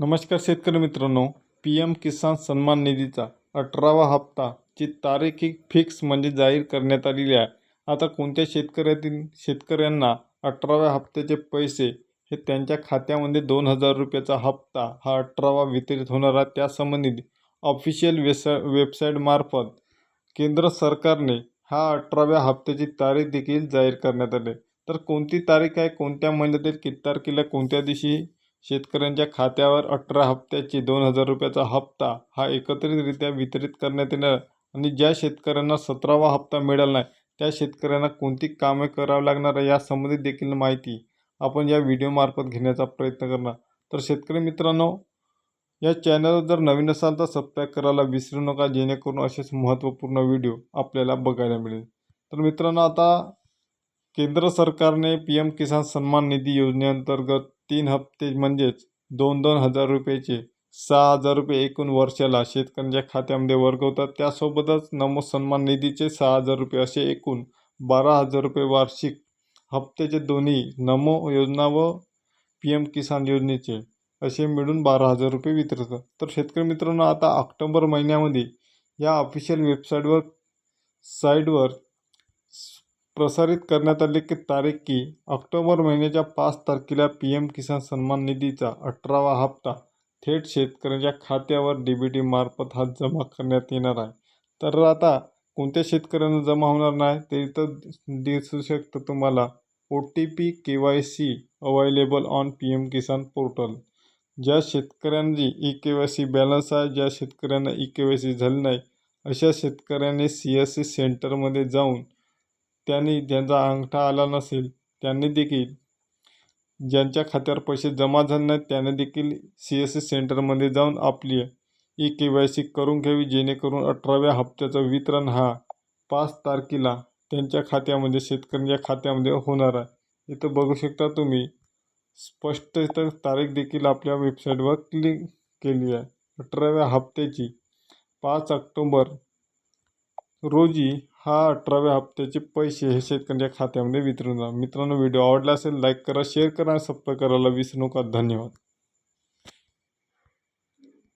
नमस्कार शेतकरी मित्रांनो पी एम किसान सन्मान निधीचा अठरावा हप्ताची तारीख ही फिक्स म्हणजे जाहीर करण्यात आलेली आहे आता कोणत्या शेतकऱ्यातील शेतकऱ्यांना अठराव्या हप्त्याचे पैसे हे त्यांच्या खात्यामध्ये दोन हजार रुपयाचा हप्ता हा अठरावा वितरित होणार आहे त्यासंबंधित ऑफिशियल वेस वेबसाईटमार्फत केंद्र सरकारने हा अठराव्या हप्त्याची तारीख देखील जाहीर करण्यात आली आहे. तर कोणती तारीख आहे कोणत्या महिन्यातील किती तारखेला कोणत्या दिवशी शेतकऱ्यांच्या खात्यावर अठरा हप्त्याची दोन हजार रुपयाचा हप्ता हा एकत्रितरित्या वितरित करण्यात येणार आणि ज्या शेतकऱ्यांना सतरावा हप्ता मिळाला नाही त्या शेतकऱ्यांना कोणती कामे करावी लागणार आहे या संबंधित देखील माहिती आपण या व्हिडिओमार्फत घेण्याचा प्रयत्न करणार. तर शेतकरी मित्रांनो या चॅनलवर जर नवीन असाल तर सबस्क्राईब करायला विसरू नका जेणेकरून असेच महत्त्वपूर्ण व्हिडिओ आपल्याला बघायला मिळेल. तर मित्रांनो आता केंद्र सरकारने पी एम किसान सन्मान निधी योजनेअंतर्गत तीन हप्ते म्हणजेच दोन दोन हजार रुपयाचे सहा हजार रुपये एकूण वर्षाला शेतकऱ्यांच्या खात्यामध्ये वर्ग होतात त्यासोबतच नमो सन्मान निधीचे सहा हजार रुपये असे एकूण बारा हजार रुपये वार्षिक हप्त्याचे दोन्ही नमो योजना व पी एम किसान योजनेचे असे मिळून बारा हजार रुपये वितरित तर शेतकरी मित्रांनो आता ऑक्टोबर महिन्यामध्ये या ऑफिशियल वेबसाईटवर साईटवर प्रसारित करण्यात आले की तारीख की ऑक्टोबर महिन्याच्या पाच तारखेला पी एम किसान सन्मान निधीचा अठरावा हप्ता थेट शेतकऱ्यांच्या खात्यावर डी बी टीमार्फत हा जमा करण्यात येणार आहे. तर आता कोणत्या शेतकऱ्यांना जमा होणार नाही ते इथं दिसू शकतं तुम्हाला. O T P K Y C available on P M Kisan portal ज्या शेतकऱ्यांची E K Y C balance आहे ज्या शेतकऱ्यांना ई के वाय सी झाली नाही अशा शेतकऱ्यांनी सी एस सी सेंटरमध्ये जाऊन त्यांनी ज्यांचा अंगठा आला नसेल त्यांनी देखील. ज्यांच्या खात्यावर पैसे जमा झाले नाहीत त्याने देखील सी एस सी सेंटरमध्ये जाऊन आपली ई के वाय सी करून घ्यावी जेणेकरून अठराव्या हप्त्याचं वितरण हा पाच तारखेला त्यांच्या खात्यामध्ये शेतकऱ्यांच्या खात्यामध्ये होणार आहे. इथं बघू शकता तुम्ही स्पष्ट इथं तारीख देखील आपल्या वेबसाईटवर क्लिक केली आहे. अठराव्या हप्त्याची पाच ऑक्टोंबर रोजी हा अठराव्या हप्त्याचे पैसे हे शेतकऱ्यांच्या खात्यामध्ये वितरून मित्रांनो व्हिडिओ आवडला असेल लाईक करा शेअर करा सबस्क्राईब करायला विसरू नका. धन्यवाद.